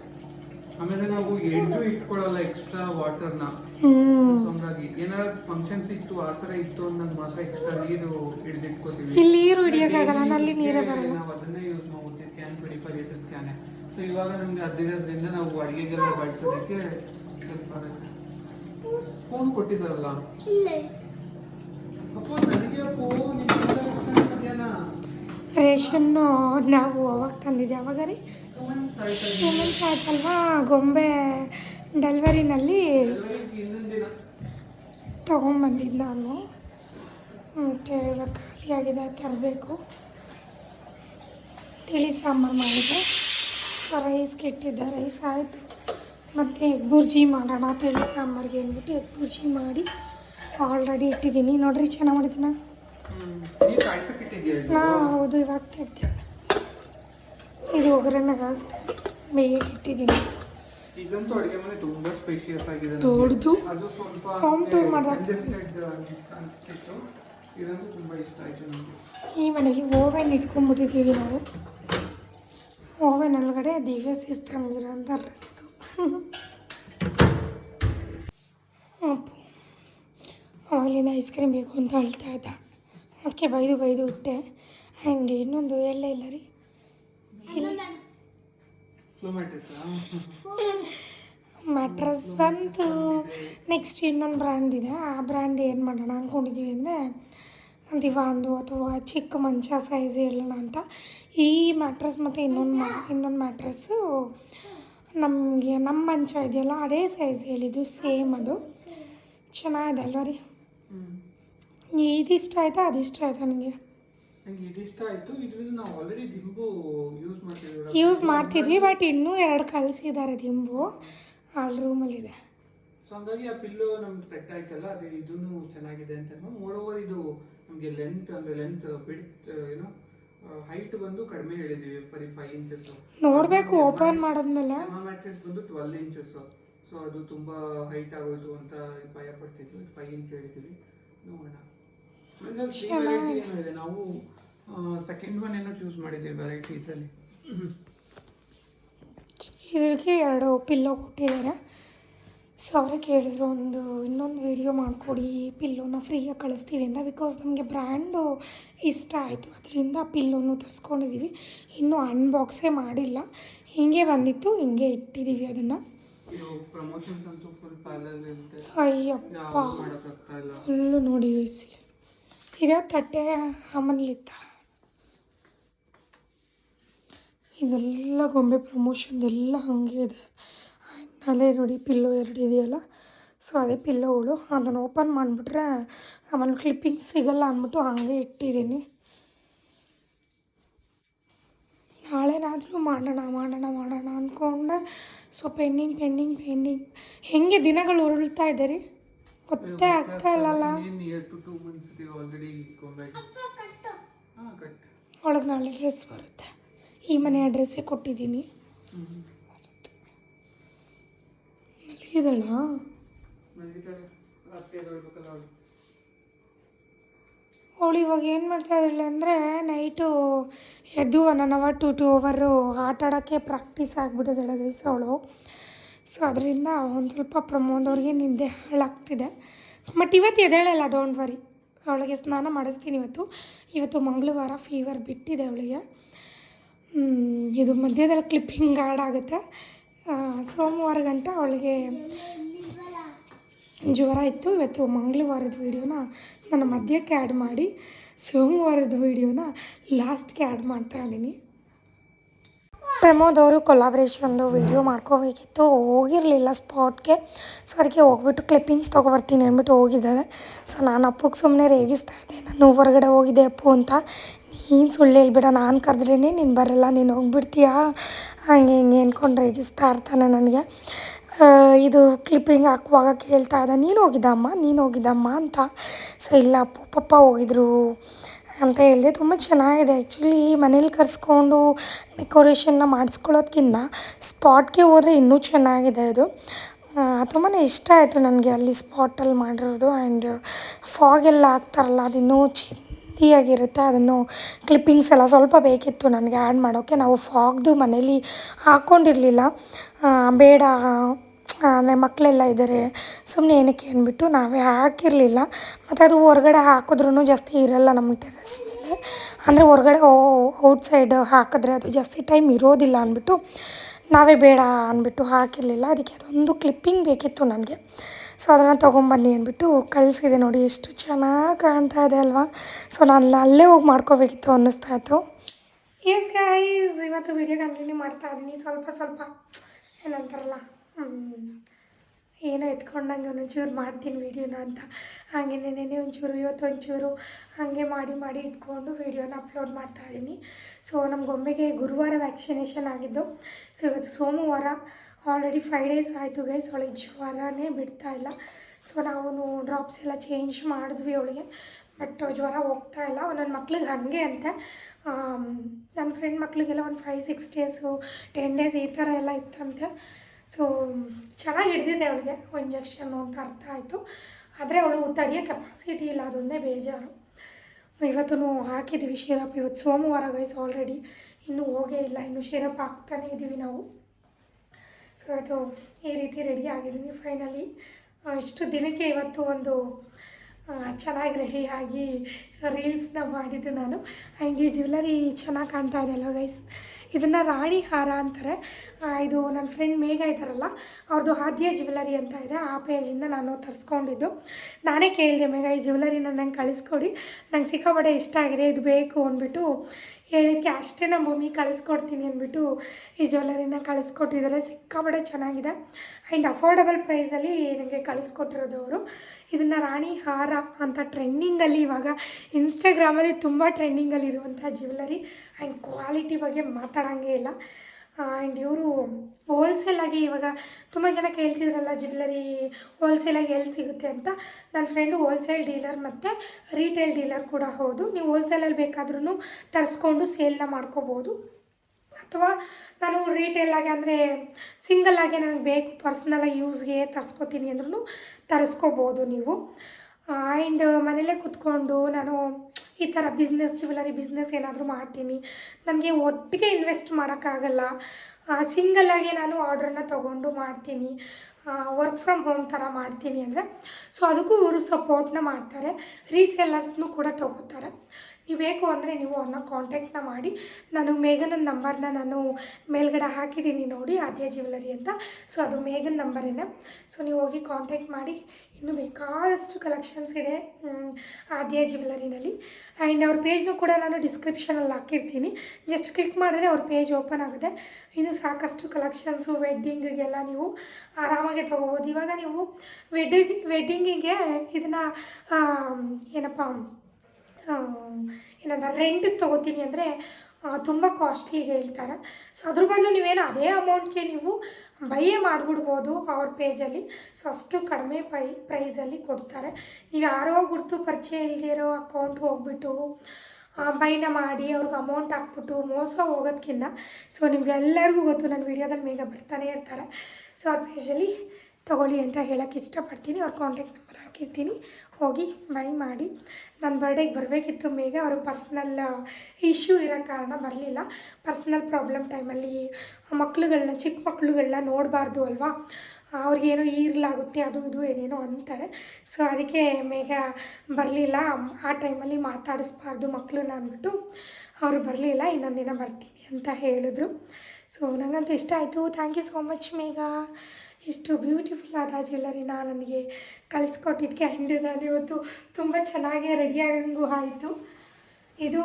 ಆಮೇಲೆ ನಾವು ಎಂಟು ಇಟ್ಕೊಳ್ಳಲ್ಲ ಎಕ್ಸ್ಟ್ರಾ ವಾಟರ್ನ ನ. ಸೊ ಹಂಗಾಗಿ ಏನಾದ್ರು ಫಂಕ್ಷನ್ಸ್ ಇತ್ತು ಆ ಥರ ಇತ್ತು ಅನ್ನೋದು ಮಾತ್ರ ಎಕ್ಸ್ಟ್ರಾ ನೀರು ಹಿಡಿದಿಟ್ಕೋತೀವಿ. ಇಲ್ಲಿ ನೀರು ಹಿಡಿಯೋಕ್ಕಾಗಲ್ಲ ಅಲ್ಲಿ ನೀರೇ ಬರಲ್ಲ. ನಾವು ಅದನ್ನೇ ಯೂಸ್ ಮಾಡ್ತೀವಿ ಕ್ಯಾನ್ ಟ್ವೆಂಟಿ ಫೈವ್ ಲೀಟರ್ಸ್ ಕ್ಯಾನೆ ಸೊ ಇವಾಗ ನಮ್ಗೆ ಅದಿರೋದ್ರಿಂದ ನಾವು ಅಡುಗೆಗೆಲ್ಲ ಬಳಸೋದಕ್ಕೆ ಹೆಲ್ಪ್ ಆಗುತ್ತೆ. ಫೋನ್ ಕೊಟ್ಟಿದ್ದಾರಲ್ಲ ಅಪ್ಪು ನನಗೆ ಫೋನ್ ನಿನ್ನ ಮಧ್ಯಾಹ್ನ? ರೇಷನ್ನು ನಾವು ಅವಾಗ ತಂದಿದ್ದೆ ಅವಾಗ ರೀ ಮಂತ್ಸ್ ಆಯ್ತಲ್ವಾ ಗೊಂಬೆ ಡೆಲ್ವರಿನಲ್ಲಿ ತೊಗೊಂಬಂದಿದ್ದು ನಾನು. ಮತ್ತು ಇವಾಗ ಖಾಲಿಯಾಗಿದೆ ತರಬೇಕು. ತಿಳಿ ಸಾಂಬಾರು ಮಾಡಿದೆ. ರೈಸ್ ಕೆಟ್ಟಿದ್ದೆ ರೈಸ್ ಆಯಿತು. ಮತ್ತು ಎಗ್ ಬುರ್ಜಿ ಮಾಡೋಣ ತಿಳಿ ಸಾಂಬಾರಿಗೆ ಅಂದ್ಬಿಟ್ಟು ಎಗ್ ಬುರ್ಜಿ ಮಾಡಿ ಆಲ್ರೆಡಿ ಇಟ್ಟಿದ್ದೀನಿ. ನೋಡ್ರಿ ಚೆನ್ನಾಗಿ ಮಾಡಿದ್ದೀನ? ಹಾಂ ಹೌದು ಇವಾಗ ತೆಗ್ದೆ. ಇದು ಒಗ್ಗರಣೆಗೆ ಬೇಯಕ್ಕೆ ಇಟ್ಟಿದ್ದೀನಿ. ಇದಂತೂ ಅಡುಗೆ ಮನೆ ತುಂಬ ಸ್ಪೇಷಿಯಸ್ ಆಗಿದೆ ನಮ್ಗೆ. ದೊಡ್ಡದು ಅದು ಸ್ವಲ್ಪ Home tour ಮಾಡ್ದಾಗ congested ಅನ್ಸ್ತಿತ್ತು. ಇದಂತೂ ತುಂಬಾ ಇಷ್ಟ ಆಯ್ತು ನನಗೆ ಈ ಮನೆಗೆ ಓವೆನ್ ಇಟ್ಕೊಂಡ್ಬಿಟ್ಟಿದ್ದೀವಿ ನಾವು. ಓವೆನ್ ಒಳಗಡೆ ದಿವ್ಯ ಸಿಸ್ತಂಗಿರೋಂಥ ಇರೋಂಥ ರಸ್ಕ್. ಅವಾಗಲಿಂದ ಐಸ್ ಕ್ರೀಮ್ ಬೇಕು ಅಂತ ಅಳ್ತಾ ಇದ್ದ. ಅದಕ್ಕೆ ಬೈದು ಬೈದು ಇಟ್ಟೆ ಆ್ಯಂಡ್ ಇನ್ನೊಂದು ಎಳ್ಳೆ ಇಲ್ಲ ರೀ. ಮ್ಯಾಟ್ರಸ್ ಬಂತು. ನೆಕ್ಸ್ಟ್ ಇನ್ನೊಂದು ಬ್ರ್ಯಾಂಡ್ ಇದೆ. ಆ ಬ್ರ್ಯಾಂಡ್ ಏನು ಮಾಡೋಣ ಅಂದ್ಕೊಂಡಿದ್ದೀವಿ ಅಂದರೆ ದಿವಾಂದು ಅಥವಾ ಚಿಕ್ಕ ಮಂಚ ಸೈಜ್ ಹೇಳೋಣ ಅಂತ. ಈ ಮ್ಯಾಟ್ರಸ್ ಮತ್ತು ಇನ್ನೊಂದು ಮಾ ಇನ್ನೊಂದು ಮ್ಯಾಟ್ರಸ್ಸು ನಮಗೆ ನಮ್ಮ ಮಂಚ ಇದೆಯಲ್ಲ ಅದೇ ಸೈಜ್ ಹೇಳಿದ್ದು ಸೇಮ್ ಅದು. ಚೆನ್ನಾಗಿದೆ ಅಲ್ವ ರೀ? ಇದಿಷ್ಟ ಆಯಿತಾ? ಅದಿಷ್ಟ ಆಯಿತಾ ನನಗೆ ನಂಗೆ ಇದಿಷ್ಟ ಆಯ್ತು. ಇದರಿಂದ ನಾವು ಆಲ್ರೆಡಿ ದಿಂಬು ಯೂಸ್ ಮಾಡ್ತಿದ್ದೀವಿ ಯೂಸ್ ಮಾಡ್ತಿದ್ವಿ ಬಟ್ ಇನ್ನೂ ಎರಡು ಕಳಿಸಿದ್ದಾರೆ ದಿಂಬು. ಅಲ್ಲಿ ರೂಮಲ್ಲಿದೆ ಸೊ ಹಂಗಾಗಿ ಆ ಪಿಲ್ಲು ನಮ್ಗೆ ಸೆಟ್ ಆಯ್ತಲ್ಲ ಅದು ಇದೂ ಚೆನ್ನಾಗಿದೆ ಅಂತ ಮೋರ್ ಓವರ್ ಇದು ನಮಗೆ ಲೆಂತ್ ಅಂದರೆ ಲೆಂತ್ ಬಿಡ್ತ್ ಏನು ಹೈಟ್ ಬಂದು ಕಡಿಮೆ ಹೇಳಿದೀವಿ ಬರೀ ಫೈವ್ ಇಂಚಸ್ ನೋಡಬೇಕು ಓಪನ್ ಮಾಡಿದ್ಮೇಲೆ. ಮ್ಯಾಟ್ರೆಸ್ ಬಂದು ಟ್ವೆಲ್ ಇಂಚಸ್ ಸೊ ಅದು ತುಂಬ ಹೈಟ್ ಆಗೋಯ್ತು ಅಂತ ಭಯ ಪಡ್ತಿದ್ವಿ. ಫೈವ್ ಇಂಚ್ ಹೇಳಿದ್ದೀವಿ. ನೋಡೋಣ. ವೆರೈಟಿ ಏನೂ ಇದೆ. ನಾವು ಸೆಕೆಂಡ್ ಒನ್ ಏನೋ ಚೂಸ್ ಮಾಡಿದ್ದೀವಿ ವೆರೈಟಿ ಇದರಲ್ಲಿ. ಇದಕ್ಕೆ ಎರಡು ಪಿಲ್ಲೋ ಕೊಟ್ಟಿದ್ದಾರೆ. ಸೊ ಅವರೇ ಕೇಳಿದ್ರು ಒಂದು ಇನ್ನೊಂದು ವಿಡಿಯೋ ಮಾಡಿಕೊಡಿ ಪಿಲ್ಲೋನ ಫ್ರೀಯಾಗಿ ಕಳಿಸ್ತೀವಿ ಅಂತ. ಬಿಕಾಸ್ ನಮಗೆ ಬ್ರ್ಯಾಂಡು ಇಷ್ಟ ಆಯಿತು. ಅದರಿಂದ ಪಿಲ್ಲೋನು ತರಿಸ್ಕೊಂಡಿದ್ದೀವಿ ಇನ್ನೂ ಅನ್ಬಾಕ್ಸೇ ಮಾಡಿಲ್ಲ. ಹೀಗೆ ಬಂದಿತ್ತು ಹಿಂಗೆ ಇಟ್ಟಿದ್ದೀವಿ ಅದನ್ನು. ಅಯ್ಯಪ್ಪ. ಫುಲ್ಲು ನೋಡಿ ಇದೇ ತಟ್ಟೆ ಅಮ್ಮನಲ್ಲಿತ್ತ ಇದೆಲ್ಲ ಗೊಂಬೆ ಪ್ರಮೋಷನ್ದೆಲ್ಲ ಹಾಗೆ ಇದೆ. ಅಲ್ಲೇ ನೋಡಿ ಪಿಲ್ಲೋ ಎರಡು ಇದೆಯಲ್ಲ? ಸೊ ಅದೇ ಪಿಲ್ಲೋಗಳು. ಅದನ್ನು ಓಪನ್ ಮಾಡಿಬಿಟ್ರೆ ಆಮೇಲೆ ಕ್ಲಿಪ್ಪಿಂಗ್ ಸಿಗಲ್ಲ ಅಂದ್ಬಿಟ್ಟು ಹಾಗೆ ಇಟ್ಟಿದ್ದೀನಿ. ನಾಳೆನಾದರೂ ಮಾಡೋಣ ಮಾಡೋಣ ಮಾಡೋಣ ಅಂದ್ಕೊಂಡೆ. ಸೊ ಪೆಂಡಿಂಗ್ ಪೆಂಡಿಂಗ್ ಪೆಂಡಿಂಗ್ ಹೆಂಗೆ ದಿನಗಳು ಉರುಳ್ತಾ ಇದೆ ರೀ? ಗೊತ್ತೇ ಆಗ್ತಾ ಇಲ್ಲಲ್ಲ near to two months already ಗೊಂಬೆ ಹಾಂ ಕಟ್ ಒಳಗೆ ನಾಳೆ ಡ್ರೆಸ್ ಬರುತ್ತೆ. ಈ ಮನೆ ಅಡ್ರೆಸ್ಸೇ ಕೊಟ್ಟಿದ್ದೀನಿ. ಮಲಗಿದಳ ಅವಳು. ಇವಾಗ ಏನು ಮಾಡ್ತಾ ಇದ್ದಾಳೆ ಅಂದರೆ ನೈಟು ಎದ್ದು one one hour two two ಅವರು ಆಟ ಆಡೋಕ್ಕೆ ಪ್ರಾಕ್ಟೀಸ್ ಆಗಿಬಿಟ್ಟಿದ್ದಾಳೆ ಗೈಸ್ ಅವಳು ಸೊ ಅದರಿಂದ ಒಂದು ಸ್ವಲ್ಪ ಪ್ರಮೋದವ್ರಿಗೆ ನಿದ್ದೆ ಹಾಳಾಗ್ತಿದೆ. ಬಟ್ ಇವತ್ತು ಎದ್ದೇಳಲ್ಲ ಡೋಂಟ್ ವರಿ ಅವಳಿಗೆ ಸ್ನಾನ ಮಾಡಿಸ್ತೀನಿ ಇವತ್ತು. ಇವತ್ತು ಮಂಗಳವಾರ ಫೀವರ್ ಬಿಟ್ಟಿದೆ ಅವಳಿಗೆ. ಇದು ಮಧ್ಯದಲ್ಲಿ ಕ್ಲಿಪ್ಪಿಂಗ್ ಗಾರ್ಡ್ ಆಗುತ್ತೆ. ಸೋಮವಾರ ಗಂಟ ಅವಳಿಗೆ ಜ್ವರ ಇತ್ತು. ಇವತ್ತು ಮಂಗಳವಾರದ ವೀಡಿಯೋನ ನಾನು ಮಧ್ಯಕ್ಕೆ ಆ್ಯಡ್ ಮಾಡಿ, ಸೋಮವಾರದ ವೀಡಿಯೋನ ಲಾಸ್ಟ್ಗೆ ಆ್ಯಡ್ ಮಾಡ್ತಾ ಇದ್ದೀನಿ. ಪ್ರಮೋದ್ ಅವರು ಕೊಲಾಬ್ರೇಷನ್ದು ವೀಡಿಯೋ ಮಾಡ್ಕೋಬೇಕಿತ್ತು. ಹೋಗಿರಲಿಲ್ಲ ಸ್ಪಾಟ್ಗೆ ಸೊ ಅದಕ್ಕೆ ಹೋಗ್ಬಿಟ್ಟು ಕ್ಲಿಪ್ಪಿಂಗ್ಸ್ ತೊಗೊಬರ್ತೀನಿ ಅಂದ್ಬಿಟ್ಟು ಹೋಗಿದ್ದಾರೆ. ಸೊ ನಾನು ಅಪ್ಪಗೆ ಸುಮ್ಮನೆ ರೇಗಿಸ್ತಾ ಇದ್ದೆ. ನಾನು ಹೊರಗಡೆ ಹೋಗಿದ್ದೆ ಅಪ್ಪು ಅಂತ. ನೀನು ಸುಳ್ಳು ಹೇಳ್ಬಿಡ ನಾನು ಕರೆದ್ರೇ ನೀನು ಬರಲ್ಲ ನೀನು ಹೋಗ್ಬಿಡ್ತೀಯಾ? ಹಂಗೆ ಹಿಂಗೆ ಅಂದ್ಕೊಂಡು ರೇಗಿಸ್ತಾ ಇರ್ತಾನೆ ನನಗೆ. ಇದು ಕ್ಲಿಪ್ಪಿಂಗ್ ಹಾಕುವಾಗ ಕೇಳ್ತಾ ಇದ್ದ ನೀನು ಹೋಗಿದ್ದಮ್ಮ ನೀನು ಹೋಗಿದ್ದಮ್ಮ ಅಂತ. ಸೊ ಇಲ್ಲ ಅಪ್ಪು ಪಪ್ಪ ಹೋಗಿದ್ರು. ಅಂತ ಹೇಳಿದೆ. ತುಂಬ ಚೆನ್ನಾಗಿದೆ. ಆ್ಯಕ್ಚುಲಿ ಮನೇಲಿ ಕರೆಸ್ಕೊಂಡು ಡೆಕೋರೇಷನ್ನ ಮಾಡಿಸ್ಕೊಳ್ಳೋದ್ಕಿಂತ ಸ್ಪಾಟ್ಗೆ ಹೋದರೆ ಇನ್ನೂ ಚೆನ್ನಾಗಿದೆ ಅದು. ತುಂಬಾ ಇಷ್ಟ ಆಯಿತು ನನಗೆ ಅಲ್ಲಿ ಸ್ಪಾಟಲ್ಲಿ ಮಾಡಿರೋದು ಆ್ಯಂಡ್ ಫಾಗ್ ಎಲ್ಲ ಹಾಕ್ತಾರಲ್ಲ ಅದು ಇನ್ನೂ ಚಿಂದಿಯಾಗಿರುತ್ತೆ. ಅದನ್ನು ಕ್ಲಿಪ್ಪಿಂಗ್ಸ್ ಎಲ್ಲ ಸ್ವಲ್ಪ ಬೇಕಿತ್ತು ನನಗೆ ಆ್ಯಡ್ ಮಾಡೋಕ್ಕೆ ನಾವು ಫಾಗ್ದು ಮನೇಲಿ ಹಾಕ್ಕೊಂಡಿರಲಿಲ್ಲ ಬೇಡ ಅಂದರೆ ಮಕ್ಕಳೆಲ್ಲ ಇದ್ದಾರೆ ಸುಮ್ಮನೆ ಏನಕ್ಕೆ ಅಂದ್ಬಿಟ್ಟು ನಾವೇ ಹಾಕಿರಲಿಲ್ಲ. ಮತ್ತು ಅದು ಹೊರ್ಗಡೆ ಹಾಕಿದ್ರೂ ಜಾಸ್ತಿ ಇರಲ್ಲ ನಮ್ಮ ಟೆರೆಸ್ ಮೇಲೆ. ಅಂದರೆ ಹೊರ್ಗಡೆ ಔಟ್ಸೈಡ್ ಹಾಕಿದ್ರೆ ಅದು ಜಾಸ್ತಿ ಟೈಮ್ ಇರೋದಿಲ್ಲ ಅಂದ್ಬಿಟ್ಟು ನಾವೇ ಬೇಡ ಅಂದ್ಬಿಟ್ಟು ಹಾಕಿರಲಿಲ್ಲ. ಅದಕ್ಕೆ ಅದೊಂದು ಕ್ಲಿಪ್ಪಿಂಗ್ ಬೇಕಿತ್ತು ನನಗೆ. ಸೊ ಅದನ್ನು ತೊಗೊಂಬನ್ನಿ ಅಂದ್ಬಿಟ್ಟು ಕಳಿಸಿದೆ ನೋಡಿ. ಎಷ್ಟು ಚೆನ್ನಾಗಿ ಕಾಣ್ತಾ ಇದೆ ಅಲ್ವಾ? ಸೊ ನಾನು ಅಲ್ಲೇ ಹೋಗಿ ಮಾಡ್ಕೋಬೇಕಿತ್ತು ಅನ್ನಿಸ್ತಾ ಇತ್ತು. ಎಸ್ ಗೈಸ್ ಇವತ್ತು ವಿಡಿಯೋ ಕಂಟಿನ್ಯೂ ಮಾಡ್ತಾ ಇದ್ದೀನಿ. ಸ್ವಲ್ಪ ಸ್ವಲ್ಪ ಏನಂತಾರಲ್ಲ? ಏನೋ ಎತ್ಕೊಂಡಂಗೆ ಒಂಚೂರು ಮಾಡ್ತೀನಿ ವೀಡಿಯೋನ ಅಂತ. ಹಾಗೆ ನೆನೆ ಒಂಚೂರು, ಇವತ್ತು ಒಂಚೂರು ಹಾಗೆ ಮಾಡಿ ಮಾಡಿ ಇಟ್ಕೊಂಡು ವೀಡಿಯೋನ ಅಪ್ಲೋಡ್ ಮಾಡ್ತಾ ಇದ್ದೀನಿ. ಸೊ ನಮ್ಮ ಗೊಂಬೆಗೆ ಗುರುವಾರ ವ್ಯಾಕ್ಸಿನೇಷನ್ ಆಗಿದ್ದು. ಸೊ, ಇವತ್ತು ಸೋಮವಾರ, ಆಲ್ರೆಡಿ ಫೈವ್ ಡೇಸ್ ಆಯಿತು ಗೈಸ್ ಅವಳಿಗೆ ಜ್ವರನೇ ಬಿಡ್ತಾ ಇಲ್ಲ. ಸೊ, ನಾವು ಡ್ರಾಪ್ಸ್ ಎಲ್ಲ ಚೇಂಜ್ ಮಾಡಿದ್ವಿ ಅವಳಿಗೆ. ಬಟ್ ಜ್ವರ ಹೋಗ್ತಾ ಇಲ್ಲ. ನನ್ನ ಮಕ್ಳಿಗೆ ಹಾಗೆ ಅಂತೆ. ನನ್ನ ಫ್ರೆಂಡ್ ಮಕ್ಕಳಿಗೆಲ್ಲ ಒಂದು five six days ten days ಈ ಥರ ಎಲ್ಲ ಇತ್ತಂತೆ. ಸೊ ಚೆನ್ನಾಗಿ ಹಿಡ್ದಿದೆ ಅವಳಿಗೆ. ಇಂಜೆಕ್ಷನ್ನು ಅಂತ ಅರ್ಥ ಆಯಿತು. ಆದರೆ ಅವಳು ತಡೆಯೋ ಕೆಪಾಸಿಟಿ ಇಲ್ಲ. ಅದೊಂದೇ ಬೇಜಾರು. ಇವತ್ತು ಹಾಕಿದ್ದೀವಿ ಶಿರಪ್. ಇವತ್ತು ಸೋಮವಾರ ಗೈಸ್ ಆಲ್ರೆಡಿ ಇನ್ನೂ ಹೋಗೇ ಇಲ್ಲ. ಇನ್ನು ಶಿರಪ್ ಹಾಕ್ತಾನೇ ಇದ್ದೀವಿ ನಾವು. ಸೊ ಇವತ್ತು ಈ ರೀತಿ ರೆಡಿ ಆಗಿದ್ದೀವಿ ಫೈನಲಿ ಇಷ್ಟು ದಿನಕ್ಕೆ ಇವತ್ತು ಒಂದು ಆ, ರೆಡಿ ಆಗಿ ರೀಲ್ಸ್ನ ಮಾಡಿದ್ದು ನಾನು. ಆ್ಯಂಡ್ ಈ ಜ್ಯುವೆಲರಿ ಚೆನ್ನಾಗಿ ಕಾಣ್ತಾ ಇದೆ ಅಲ್ವಾ ಗೈಸ್ ಇದನ್ನು ರಾಣಿ ಹಾರ ಅಂತಾರೆ. ಇದು ನನ್ನ ಫ್ರೆಂಡ್ ಮೇಘ ಇದ್ದಾರಲ್ಲ ಅವ್ರದ್ದು ಆದ್ಯ ಜ್ಯುವೆಲರಿ ಅಂತ ಇದೆ. ಆ ಪೇಜಿಂದ ನಾನು ತರಿಸ್ಕೊಂಡಿದ್ದು. ನಾನೇ ಕೇಳಿದೆ ಮೇಘ ಈ ಜ್ಯುವೆಲರಿನ ನಂಗೆ ಕಳಿಸ್ಕೊಡಿ. ನಂಗೆ ಸಿಕ್ಕಾಪಡೆ ಇಷ್ಟ ಆಗಿದೆ ಇದು ಬೇಕು ಅಂದ್ಬಿಟ್ಟು ಹೇಳಿದ್ದಕ್ಕೆ ಅಷ್ಟೇ ನಮ್ಮ ಮಮ್ಮಿ ಕಳಿಸ್ಕೊಡ್ತೀನಿ ಅಂದ್ಬಿಟ್ಟು ಈ ಜ್ಯುವೆಲರಿನ ಕಳಿಸ್ಕೊಟ್ಟಿದ್ದಾರೆ. ಸಿಕ್ಕಾಪಟ್ಟೆ ಚೆನ್ನಾಗಿದೆ. ಆ್ಯಂಡ್ ಅಫೋರ್ಡಬಲ್ ಪ್ರೈಸಲ್ಲಿ ನನಗೆ ಕಳಿಸ್ಕೊಟ್ಟಿರೋದು ಅವರು. ಇದನ್ನು ರಾಣಿ ಹಾರ ಅಂತ ಟ್ರೆಂಡಿಂಗಲ್ಲಿ ಇವಾಗ ಇನ್ಸ್ಟಾಗ್ರಾಮಲ್ಲಿ ತುಂಬ ಟ್ರೆಂಡಿಂಗಲ್ಲಿ ಇರುವಂಥ ಜ್ಯುವೆಲರಿ ಆ್ಯಂಡ್ ಕ್ವಾಲಿಟಿ ಬಗ್ಗೆ ಮಾತಾಡೋಂಗೇ ಇಲ್ಲ. ಆ್ಯಂಡ್ ಇವರು ಹೋಲ್ಸೇಲಾಗಿ ಇವಾಗ ತುಂಬ ಜನ ಕೇಳ್ತಿದ್ರಲ್ಲ ಜ್ಯುವೆಲ್ಲರಿ ಹೋಲ್ಸೇಲಾಗಿ ಎಲ್ಲಿ ಸಿಗುತ್ತೆ ಅಂತ. ನನ್ನ ಫ್ರೆಂಡು ಹೋಲ್ಸೇಲ್ ಡೀಲರ್ ಮತ್ತು ರೀಟೇಲ್ ಡೀಲರ್ ಕೂಡ ಹೌದು. ನೀವು ಹೋಲ್ಸೇಲಲ್ಲಿ ಬೇಕಾದ್ರೂ ತರಿಸ್ಕೊಂಡು ಸೇಲ್ನ ಮಾಡ್ಕೋಬೋದು. ಅಥವಾ ನಾನು ರೀಟೇಲಾಗಿ ಅಂದರೆ ಸಿಂಗಲ್ಲಾಗಿ ನನಗೆ ಬೇಕು ಪರ್ಸ್ನಲಾಗಿ ಯೂಸ್ಗೆ ತರಿಸ್ಕೋತೀನಿ ಅಂದ್ರೂ ತರಿಸ್ಕೋಬೋದು ನೀವು. ಆ್ಯಂಡ್ ಮನೇಲೇ ಕೂತ್ಕೊಂಡು ನಾನು ಈ ಥರ ಬಿಸ್ನೆಸ್ ಜ್ಯುವೆಲರಿ ಬಿಸ್ನೆಸ್ ಏನಾದರೂ ಮಾಡ್ತೀನಿ. ನನಗೆ ಒಟ್ಟಿಗೆ ಇನ್ವೆಸ್ಟ್ ಮಾಡೋಕ್ಕಾಗಲ್ಲ. ಸಿಂಗಲ್ಲಾಗಿ ನಾನು ಆರ್ಡ್ರನ್ನ ತೊಗೊಂಡು ಮಾಡ್ತೀನಿ. ವರ್ಕ್ ಫ್ರಮ್ ಹೋಮ್ ಥರ ಮಾಡ್ತೀನಿ ಅಂದರೆ. ಸೊ ಅದಕ್ಕೂ ಇವರು ಸಪೋರ್ಟ್ನ ಮಾಡ್ತಾರೆ. ರೀಸೆಲ್ಲರ್ಸ್ನು ಕೂಡ ತೊಗೋತಾರೆ. ನೀವು ಬೇಕು ಅಂದರೆ ನೀವು ಅವ್ರನ್ನ ಕಾಂಟ್ಯಾಕ್ಟ್ನ ಮಾಡಿ. ನಾನು ಮೇಘನ ನಂಬರ್ನ ನಾನು ಮೇಲ್ಗಡೆ ಹಾಕಿದ್ದೀನಿ ನೋಡಿ, ಆದ್ಯ ಜ್ಯುವೆಲರಿ ಅಂತ. ಸೊ ಅದು ಮೇಘನ್ ನಂಬರೇನೆ ಸೊ ನೀವು ಹೋಗಿ ಕಾಂಟ್ಯಾಕ್ಟ್ ಮಾಡಿ. ಇನ್ನೂ ಬೇಕಾದಷ್ಟು ಕಲೆಕ್ಷನ್ಸ್ ಇದೆ. ಆದ್ಯ ಜ್ಯುವೆಲರಿನಲ್ಲಿ ಆ್ಯಂಡ್ ಅವ್ರ ಪೇಜ್ನೂ ಕೂಡ ನಾನು ಡಿಸ್ಕ್ರಿಪ್ಷನಲ್ಲಿ ಹಾಕಿರ್ತೀನಿ. ಜಸ್ಟ್ ಕ್ಲಿಕ್ ಮಾಡಿದ್ರೆ ಅವ್ರ ಪೇಜ್ ಓಪನ್ ಆಗುತ್ತೆ. ಇನ್ನು ಸಾಕಷ್ಟು ಕಲೆಕ್ಷನ್ಸು ವೆಡ್ಡಿಂಗಿಗೆಲ್ಲ ನೀವು ಆರಾಮಾಗಿ ತೊಗೋಬೋದು. ಇವಾಗ ನೀವು ವೆಡ್ಡಿಂಗ್ ವೆಡ್ಡಿಂಗಿಗೆ ಇದನ್ನು ಏನಪ್ಪ ಏನಂತ ರೆಂಟ್ ತೊಗೋತೀನಿ ಅಂದರೆ ತುಂಬ ಕಾಸ್ಟ್ಲಿ ಹೇಳ್ತಾರೆ. ಸೊ ಅದ್ರ ಬದಲು ನೀವೇನು ಅದೇ ಅಮೌಂಟ್ಗೆ ನೀವು ಬೈಯೇ ಮಾಡಿಬಿಡ್ಬೋದು ಅವ್ರ ಪೇಜಲ್ಲಿ ಸೊ ಅಷ್ಟು ಕಡಿಮೆ ಪೈ ಪ್ರೈಸಲ್ಲಿ ಕೊಡ್ತಾರೆ. ನೀವು ಯಾರೋ ಗುರುತು ಪರಿಚಯ ಇರೋ ಅಕೌಂಟ್ಗೆ ಹೋಗ್ಬಿಟ್ಟು ಬೈನ ಮಾಡಿ ಅವ್ರಿಗೆ ಅಮೌಂಟ್ ಹಾಕ್ಬಿಟ್ಟು ಮೋಸ ಹೋಗೋದ್ಕಿಂತ ಸೊ ನಿಮ್ಗೆಲ್ಲರಿಗೂ ಗೊತ್ತು ನನ್ನ ವಿಡಿಯೋದಲ್ಲಿ ಮೇಗ ಬರ್ತಾನೆ ಇರ್ತಾರೆ. ಸೊ ಅವ್ರ ಪೇಜಲ್ಲಿ ತೊಗೊಳ್ಳಿ ಅಂತ ಹೇಳೋಕ್ಕೆ ಇಷ್ಟಪಡ್ತೀನಿ. ಅವ್ರ ಕಾಂಟ್ಯಾಕ್ಟ್ ನಂಬರ್ ಹಾಕಿರ್ತೀನಿ. ಹೋಗಿ ಬೈ ಮಾಡಿ. ನನ್ನ ಬರ್ಡೇಗೆ ಬರಬೇಕಿತ್ತು ಬೇಗ ಅವರು ಪರ್ಸ್ನಲ್ ಇಶ್ಯೂ ಇರೋ ಕಾರಣ ಬರಲಿಲ್ಲ. ಪರ್ಸ್ನಲ್ ಪ್ರಾಬ್ಲಮ್ ಟೈಮಲ್ಲಿ ಮಕ್ಳುಗಳನ್ನ ಚಿಕ್ಕ ಮಕ್ಳುಗಳನ್ನ ನೋಡಬಾರ್ದು ಅಲ್ವಾ? ಅವ್ರಿಗೇನೋ ಈರ್ಲಾಗುತ್ತೆ, ಅದು ಇದು ಏನೇನೋ ಅಂತಾರೆ. ಸೊ ಅದಕ್ಕೆ ಮೇಘ ಬರಲಿಲ್ಲ. ಆ ಟೈಮಲ್ಲಿ ಮಾತಾಡಿಸ್ಬಾರ್ದು ಮಕ್ಕಳನ್ನ ಅಂದ್ಬಿಟ್ಟು ಅವರು ಬರಲಿಲ್ಲ. ಇನ್ನೊಂದು ದಿನ ಬರ್ತೀನಿ ಅಂತ ಹೇಳಿದ್ರು. ಸೊ ನನಗಂತೂ ಇಷ್ಟ ಆಯಿತು. Thank you so much Megha. ಇಷ್ಟು ಬ್ಯೂಟಿಫುಲ್ ಆದ ಜ್ಯುವೆಲರಿನ ನನಗೆ ಕಳಿಸ್ಕೊಟ್ಟಿದ್ದಕ್ಕೆ ಆ್ಯಂಡ್ ನಾನು ಇವತ್ತು ತುಂಬ ಚೆನ್ನಾಗಿ ರೆಡಿಯಾಗಂಗೂ ಆಯಿತು. ಇದು,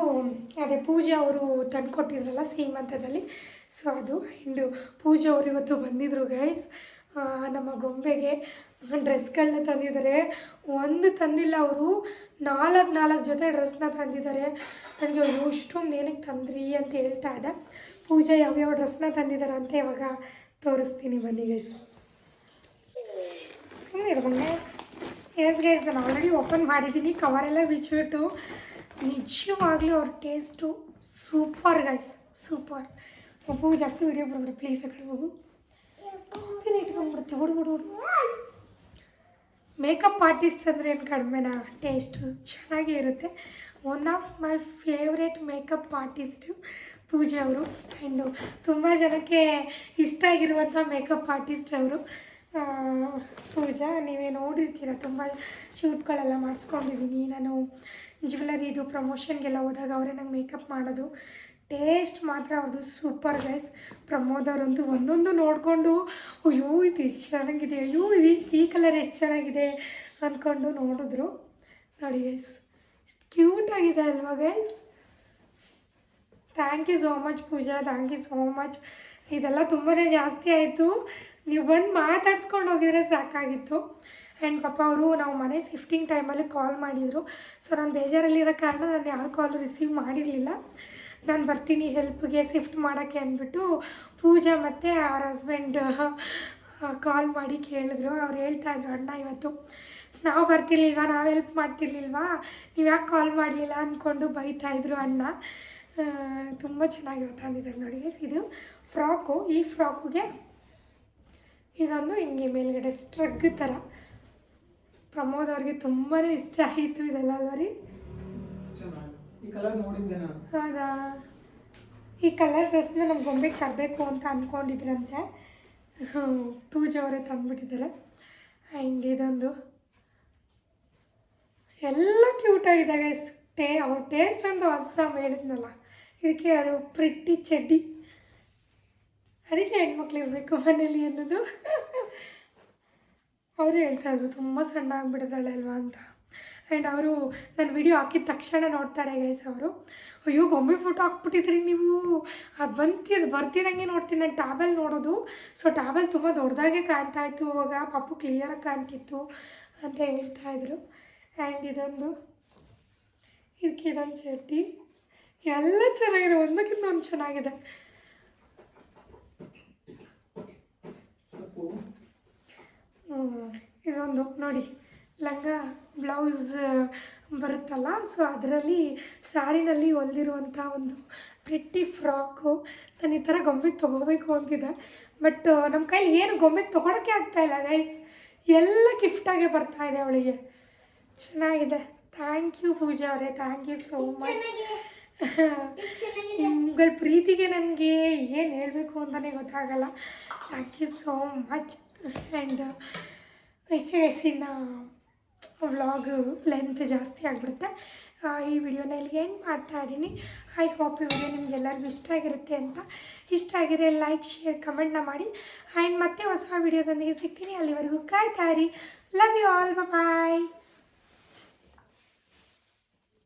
ಅದೇ ಪೂಜೆ ಅವರು ತಂದುಕೊಟ್ಟಿದ್ರಲ್ಲ ಸೀಮಂತದಲ್ಲಿ ಸೊ ಅದು ಆ್ಯಂಡ್ ಪೂಜೆ ಅವರು ಇವತ್ತು ಬಂದಿದ್ದರು ಗೈಸ್ ನಮ್ಮ ಗೊಂಬೆಗೆ ಡ್ರೆಸ್ಗಳನ್ನ ತಂದಿದ್ದಾರೆ. ಒಂದು ತಂದಿಲ್ಲ ಅವರು, ನಾಲ್ಕು ನಾಲ್ಕು ಜೊತೆ ಡ್ರೆಸ್ನ ತಂದಿದ್ದಾರೆ. ನನಗೆ ಅಯ್ಯೋ, ಇಷ್ಟೊಂದು ಏನಕ್ಕೆ ತಂದ್ರಿ ಅಂತ ಹೇಳ್ತಾ ಇದ್ದೆ. ಪೂಜೆ ಯಾವ್ಯಾವ ಡ್ರೆಸ್ನ ತಂದಿದ್ದಾರೆ ಅಂತ ಇವಾಗ ತೋರಿಸ್ತೀನಿ ಬನ್ನಿ ಗೈಸ್ ಇರ್ಬಂಡೆ ಎಸ್ ಗೈಸ್ ನಾನು ಆಲ್ರೆಡಿ ಓಪನ್ ಮಾಡಿದ್ದೀನಿ. ಕವರೆಲ್ಲ ಬಿಚ್ಚಿಬಿಟ್ಟು. ನಿಜವಾಗ್ಲೂ ಅವ್ರ ಟೇಸ್ಟು ಸೂಪರ್ ಗೈಸ್ ಸೂಪರ್ ಒಬ್ಬು ಜಾಸ್ತಿ ವಿಡಿಯೋ ಬರ್ಬಿಡಿ. ಪ್ಲೀಸ್ ಆ ಕಡೆ ಹೋಗು. ಕಾಪಿರೈಟ್ ಬಂದ್ಬಿಡುತ್ತೆ ಹುಡು ಹುಡು ಹುಡು ಮೇಕಪ್ ಆರ್ಟಿಸ್ಟ್ ಅಂದರೆ ಏನು ಕಡಿಮೆನಾ ಟೇಸ್ಟು ಚೆನ್ನಾಗೇ ಇರುತ್ತೆ. One of my favourite makeup artist Pooja ಅವರು. ಆ್ಯಂಡು ತುಂಬ ಜನಕ್ಕೆ ಇಷ್ಟ ಆಗಿರುವಂಥ ಮೇಕಪ್ ಆರ್ಟಿಸ್ಟ್ ಅವರು. ಪೂಜಾ, ನೀವೇ ನೋಡಿರ್ತೀರ? ತುಂಬ ಶೂಟ್ಗಳೆಲ್ಲ ಮಾಡಿಸ್ಕೊಂಡಿದ್ದೀನಿ ನಾನು ಜ್ಯುವೆಲರಿದು ಪ್ರಮೋಷನ್ಗೆಲ್ಲ ಹೋದಾಗ ಅವರೇ ನಂಗೆ ಮೇಕಪ್ ಮಾಡೋದು. ಟೇಸ್ಟ್ ಮಾತ್ರ ಅವ್ರದ್ದು ಸೂಪರ್ ಗೈಸ್ ಪ್ರಮೋದ್ ಅವರಂತೂ ಒಂದೊಂದು ನೋಡಿಕೊಂಡು, ಅಯ್ಯೋ, ಇದು ಎಷ್ಟು ಚೆನ್ನಾಗಿದೆ, ಅಯ್ಯೋ ಇದು ಈ ಕಲರ್ ಎಷ್ಟು ಚೆನ್ನಾಗಿದೆ? ಅಂದ್ಕೊಂಡು ನೋಡಿದ್ರು. ನೋಡಿ ಗೈಸ್ ಎಷ್ಟು ಕ್ಯೂಟ್ ಆಗಿದೆ ಅಲ್ವಾ guys thank you so much Pooja thank you so much ಇದೆಲ್ಲ ತುಂಬಾ ಜಾಸ್ತಿ ಆಯಿತು. ನೀವು ಬಂದು ಮಾತಾಡ್ಸ್ಕೊಂಡು ಹೋಗಿದ್ರೆ ಸಾಕಾಗಿತ್ತು. ಆ್ಯಂಡ್ ಪಾಪ ಅವರು ನಾವು ಮನೆ ಶಿಫ್ಟಿಂಗ್ ಟೈಮಲ್ಲಿ ಕಾಲ್ ಮಾಡಿದರು. ಸೊ ನಾನು ಬೇಜಾರಲ್ಲಿರೋ ಕಾರಣ ನಾನು ಯಾರು ಕಾಲ್ ರಿಸೀವ್ ಮಾಡಿರಲಿಲ್ಲ. ನಾನು ಬರ್ತೀನಿ ಹೆಲ್ಪ್ಗೆ ಶಿಫ್ಟ್ ಮಾಡೋಕ್ಕೆ ಅಂದ್ಬಿಟ್ಟು ಪೂಜಾ ಮತ್ತು ಅವ್ರ ಹಸ್ಬೆಂಡ್ ಕಾಲ್ ಮಾಡಿ ಕೇಳಿದ್ರು. ಅವ್ರು ಹೇಳ್ತಾ ಇದ್ರು, ಅಣ್ಣ, ಇವತ್ತು ನಾವು ಬರ್ತಿರ್ಲಿಲ್ವಾ? ನಾವು ಹೆಲ್ಪ್ ಮಾಡ್ತಿರ್ಲಿಲ್ವಾ? ನೀವು ಯಾಕೆ ಕಾಲ್ ಮಾಡಲಿಲ್ಲ? ಅಂದ್ಕೊಂಡು ಬೈತಾಯಿದ್ರು ಅಣ್ಣ. ತುಂಬ ಚೆನ್ನಾಗಿರುತ್ತೆ ಅಂದಿದ್ದಾರೆ ನೋಡಿ. ಇದು ಫ್ರಾಕು. ಈ ಫ್ರಾಕುಗೆ ಇದೊಂದು ಹಿಂಗೆ ಮೇಲ್ಗಡೆ ಸ್ಟ್ರಗ್ ಥರ. ಪ್ರಮೋದ್ ಅವ್ರಿಗೆ ತುಂಬಾ ಇಷ್ಟ ಆಯಿತು ಇದೆಲ್ಲ ಅಲ್ವಾ ರೀ ಹೌದಾ? ಈ ಕಲರ್ ಡ್ರೆಸ್ನ ನಮ್ಮ ಗೊಂಬೆಗೆ ತರಬೇಕು ಅಂತ ಅಂದ್ಕೊಂಡಿದ್ರಂತೆ ಪೂಜಾ ಅವರೇ ತಂದುಬಿಟ್ಟಿದ್ದಾರೆ. ಆ್ಯಂಡ್ ಇದೊಂದು. ಎಲ್ಲ ಕ್ಯೂಟಾಗಿದೆ ಗೈಸ್ ಟೇ ಅವ್ರ ಟೇಸ್ಟ್ ಅಂತ ಹೊಸ ಹೇಳಿದ್ನಲ್ಲ. ಇದಕ್ಕೆ ಅದು ಪ್ರಿಟ್ಟಿ ಚಡ್ಡಿ. ಅದಕ್ಕೆ ಹೆಣ್ಮಕ್ಳು ಇರಬೇಕು ಮನೇಲಿ ಅನ್ನೋದು. ಅವರು ಹೇಳ್ತಾ ಇದ್ರು, ತುಂಬ ಸಣ್ಣ ಆಗಿಬಿಡಿದಾಳೆ ಅಲ್ವಾ ಅಂತ. ಆ್ಯಂಡ್ ಅವರು ನನ್ನ ವಿಡಿಯೋ ಹಾಕಿದ ತಕ್ಷಣ ನೋಡ್ತಾರೆ ಗೈಸ್ ಅವರು. ಅಯ್ಯೋ, ಗೊಂಬೆ ಫೋಟೋ ಹಾಕ್ಬಿಟ್ಟಿದ್ರಿ ನೀವು. ಅದು ಬಂತಿದ್ದು ಬರ್ತಿದಂಗೆ ನೋಡ್ತೀನಿ. ನಾನು ಟ್ಯಾಬಲ್ ನೋಡೋದು. ಸೊ ಟ್ಯಾಬಲ್ ತುಂಬ ದೊಡ್ಡದಾಗೆ ಕಾಣ್ತಾ ಇತ್ತು ಅವಾಗ. ಪಾಪು ಕ್ಲಿಯರಾಗಿ ಕಾಣ್ತಿತ್ತು ಅಂತ ಹೇಳ್ತಾಯಿದ್ರು ಆ್ಯಂಡ್ ಇದೊಂದು, ಇದಕ್ಕೆ ಇದೊಂದು ಚಟ್ಟಿ ಎಲ್ಲ ಚೆನ್ನಾಗಿದೆ. ಒಂದಕ್ಕಿಂತ ಒಂದು ಚೆನ್ನಾಗಿದೆ. ಇದೊಂದು ನೋಡಿ ಲಂಗ ಬ್ಲೌಸ್ ಬರುತ್ತಲ್ಲ ಸೊ ಅದರಲ್ಲಿ ಸ್ಯಾರಿನಲ್ಲಿ ಹೊಲ್ದಿರುವಂಥ ಒಂದು ಪ್ರಿಟ್ಟಿ ಫ್ರಾಕು ನಾನು ಈ ಥರ ಗೊಂಬೆ ತೊಗೋಬೇಕು ಅಂತಿದೆ ಬಟ್ ನಮ್ಮ ಕೈಲಿ ಏನು ಗೊಂಬೆ ತೊಗೊಳಕ್ಕೆ ಆಗ್ತಾಯಿಲ್ಲ ಗೈಸ್ ಎಲ್ಲ ಗಿಫ್ಟಾಗೆ ಬರ್ತಾ ಇದೆ ಅವಳಿಗೆ. ಚೆನ್ನಾಗಿದೆ. ಥ್ಯಾಂಕ್ ಯು ಪೂಜಾ ಅವರೇ. ಥ್ಯಾಂಕ್ ಯು ಸೋ ಮಚ್ ನಿಮ್ಗಳ ಪ್ರೀತಿಗೆ ನನಗೆ ಏನು ಹೇಳಬೇಕು ಅಂತಲೇ ಗೊತ್ತಾಗಲ್ಲ. Thank you so much and ಇಷ್ಟು ಡೇಸಿನ ವ್ಲಾಗ್ ಲೆಂತ್ ಜಾಸ್ತಿ ಆಗಿಬಿಡುತ್ತೆ. ಈ ವಿಡಿಯೋನ ಇಲ್ಲಿಗೆ ಎಂಡ್ ಮಾಡ್ತಾ ಇದ್ದೀನಿ. ಐ ಹೋಪ್ ಈ ವಿಡಿಯೋ ನಿಮ್ಗೆಲ್ಲರಿಗೂ ಇಷ್ಟ ಆಗಿರುತ್ತೆ ಅಂತ. ಇಷ್ಟ ಆಗಿದ್ರೆ ಲೈಕ್ ಶೇರ್ ಕಮೆಂಟ್ನ ಮಾಡಿ. ಆ್ಯಂಡ್ ಮತ್ತೆ ಹೊಸ ವಿಡಿಯೋದೊಂದಿಗೆ ಸಿಗ್ತೀನಿ. ಅಲ್ಲಿವರೆಗೂ ಕಾಯ್ತಾ ಇರಿ. Love you all bye